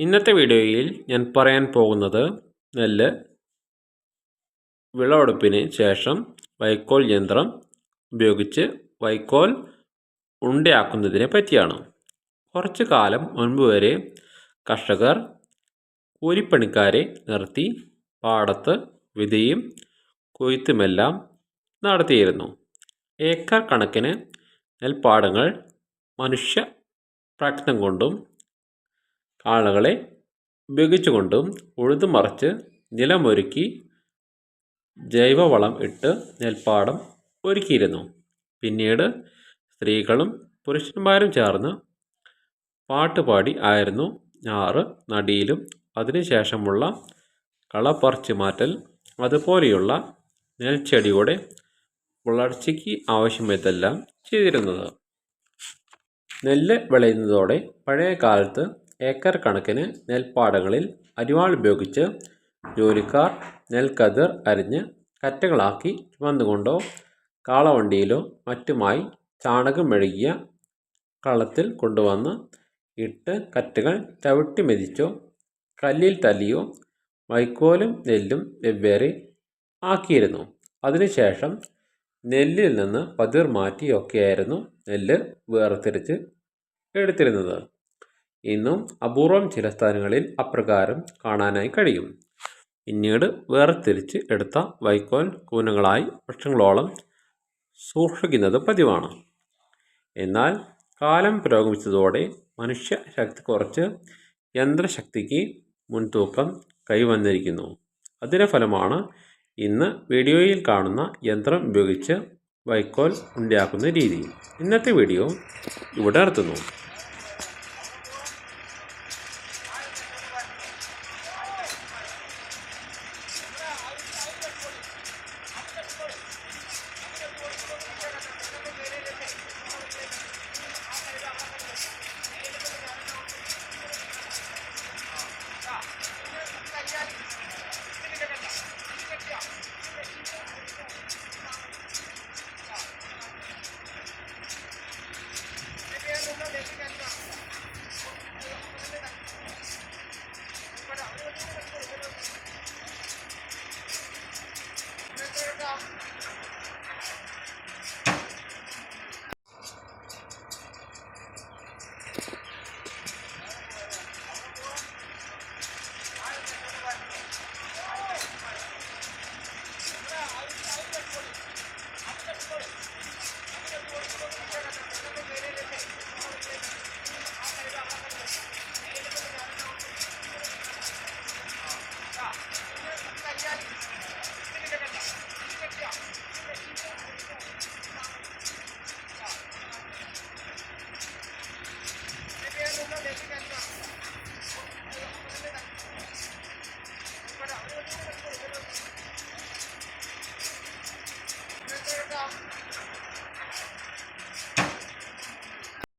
ഇന്നത്തെ വീഡിയോയിൽ ഞാൻ പറയാൻ പോകുന്നത് നെല്ല് വിളവെടുപ്പിന് ശേഷം വൈക്കോൽ യന്ത്രം ഉപയോഗിച്ച് വൈക്കോൽ ഉണ്ടയാക്കുന്നതിനെ പറ്റിയാണ്. കുറച്ച് കാലം മുൻപ് വരെ കർഷകർ കൂലിപ്പണിക്കാരെ നിർത്തി പാടത്ത് വിതയും കൊയ്ത്തുമെല്ലാം നടത്തിയിരുന്നു. ഏക്കർ കണക്കിന് നെൽപ്പാടങ്ങൾ മനുഷ്യ പ്രയത്നം കൊണ്ടും ആളുകളെ ഉപയോഗിച്ചുകൊണ്ടും ഉഴുതുമറിച്ച് നിലമൊരുക്കി ജൈവവളം ഇട്ട് നെൽപ്പാടം ഒരുക്കിയിരുന്നു. പിന്നീട് സ്ത്രീകളും പുരുഷന്മാരും ചേർന്ന് പാട്ടുപാടി ആയിരുന്നു. ഞാറ് നടിയിലും അതിനുശേഷമുള്ള കളപ്പറിച്ചു മാറ്റൽ അതുപോലെയുള്ള നെൽച്ചെടിയുടെ വളർച്ചയ്ക്ക് ആവശ്യമായതെല്ലാം ചെയ്തിരുന്നത്. നെല്ല് വിളയുന്നതോടെ പഴയ കാലത്ത് ഏക്കർ കണക്കിന് നെൽപ്പാടങ്ങളിൽ അരിവാൾ ഉപയോഗിച്ച് ജോലിക്കാർ നെൽക്കതിർ അരിഞ്ഞ് കറ്റകളാക്കി ചുമന്നുകൊണ്ടോ കാളവണ്ടിയിലോ മറ്റുമായി ചാണകം മെഴുകിയ കളത്തിൽ കൊണ്ടുവന്ന് ഇട്ട് കറ്റകൾ ചവിട്ടി മെതിച്ചോ കല്ലിൽ തല്ലിയോ വൈക്കോലും നെല്ലും വെവ്വേറെ ആക്കിയിരുന്നു. അതിനുശേഷം നെല്ലിൽ നിന്ന് പതിർ മാറ്റിയൊക്കെയായിരുന്നു നെല്ല് വേർതിരിച്ച് എടുത്തിരുന്നത്. ഇന്നും അപൂർവം ചില സ്ഥലങ്ങളിൽ അപ്രകാരം കാണാനായി കഴിയും. പിന്നീട് വേർതിരിച്ച് എടുത്ത വൈക്കോൽ കൂനകളായി വർഷങ്ങളോളം സൂക്ഷിക്കുന്നത് പതിവാണ്. എന്നാൽ കാലം പുരോഗമിച്ചതോടെ മനുഷ്യ ശക്തി കുറച്ച് യന്ത്രശക്തിക്ക് മുൻതൂക്കം കൈവന്നിരിക്കുന്നു. അതിന്റെ ഫലമാണ് ഇന്ന് വീഡിയോയിൽ കാണുന്ന യന്ത്രം ഉപയോഗിച്ച് വൈക്കോൽ ഉണ്ടാക്കുന്ന രീതി. ഇന്നത്തെ വീഡിയോ ഇവിടെ നിർത്തുന്നു.